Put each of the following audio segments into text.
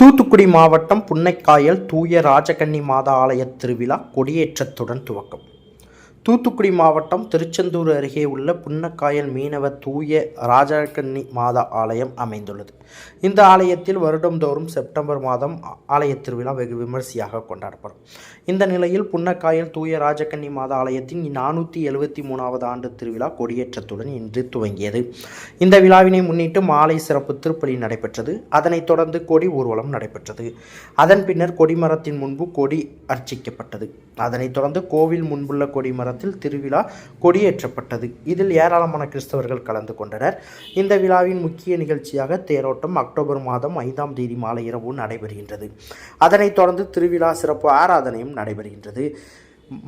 தூத்துக்குடி மாவட்டம் புன்னைக்காயல் தூய ராஜகன்னி மாதா ஆலய திருவிழா கொடியேற்றத்துடன் துவக்கம். தூத்துக்குடி மாவட்டம் திருச்செந்தூர் அருகே உள்ள புன்னக்காயல் மீனவ தூய ராஜகன்னி மாதா ஆலயம் அமைந்துள்ளது. இந்த ஆலயத்தில் வருடந்தோறும் செப்டம்பர் மாதம் ஆலய திருவிழா வெகு விமர்சையாக கொண்டாடப்படும். இந்த நிலையில் புன்னக்காயல் தூய ராஜகன்னி மாதா ஆலயத்தின் நானூற்றி எழுபத்தி மூணாவது ஆண்டு திருவிழா கொடியேற்றத்துடன் இன்று துவங்கியது. இந்த விழாவினை முன்னிட்டு மாலை சிறப்பு திருப்பலி நடைபெற்றது. அதனைத் தொடர்ந்து கொடி ஊர்வலம் நடைபெற்றது. அதன் பின்னர் கொடிமரத்தின் முன்பு கொடி அர்ச்சிக்கப்பட்டது. அதனைத் தொடர்ந்து கோவில் முன்புள்ள நகரத்தில் திருவிழா கொடியேற்றப்பட்டது. இதில் ஏராளமான கிறிஸ்தவர்கள் கலந்து கொண்டனர். இந்த விழாவின் முக்கிய நிகழ்ச்சியாக தேரோட்டம் அக்டோபர் மாதம் ஐந்தாம் தேதி மாலை இரவு நடைபெறுகின்றது. அதனைத் தொடர்ந்து திருவிழா சிறப்பு ஆராதனையும் நடைபெறுகின்றது.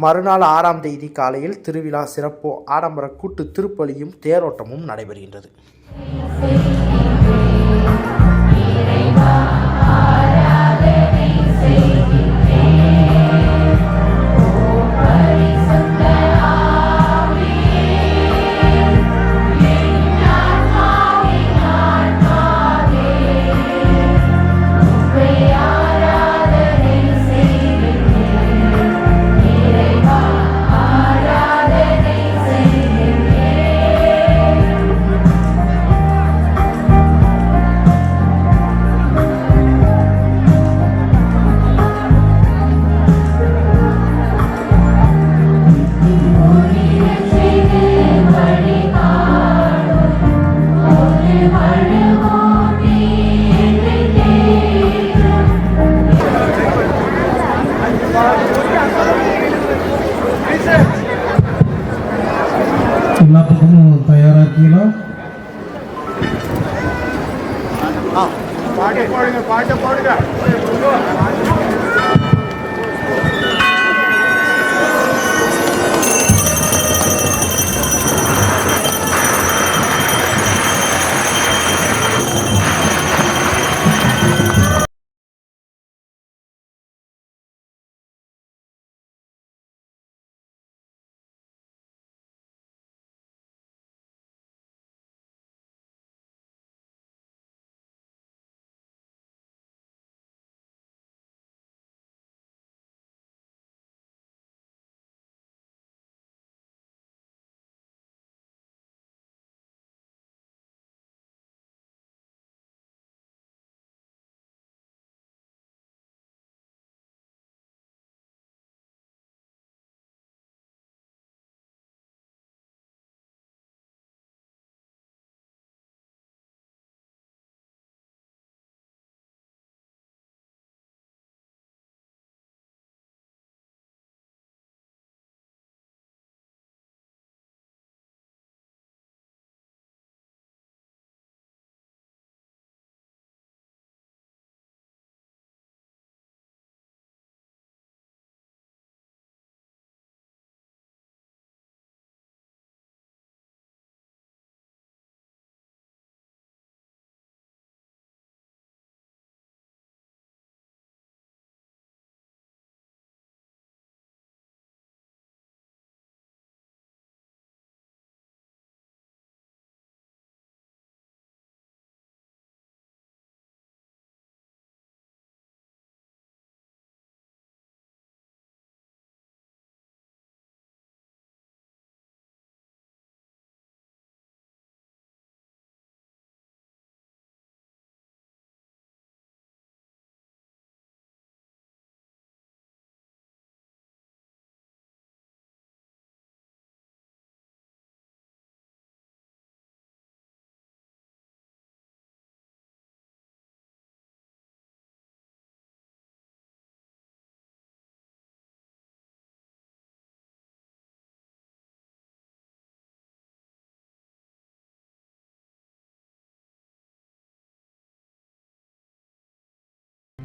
மறுநாள் ஆறாம் தேதி காலையில் திருவிழா சிறப்பு ஆடம்பர கூட்டு திருப்பலியும் தேரோட்டமும் நடைபெறுகின்றது. സാധിക്കുന്നു പാട്ട് പാടുക പാട്ട് പാടുക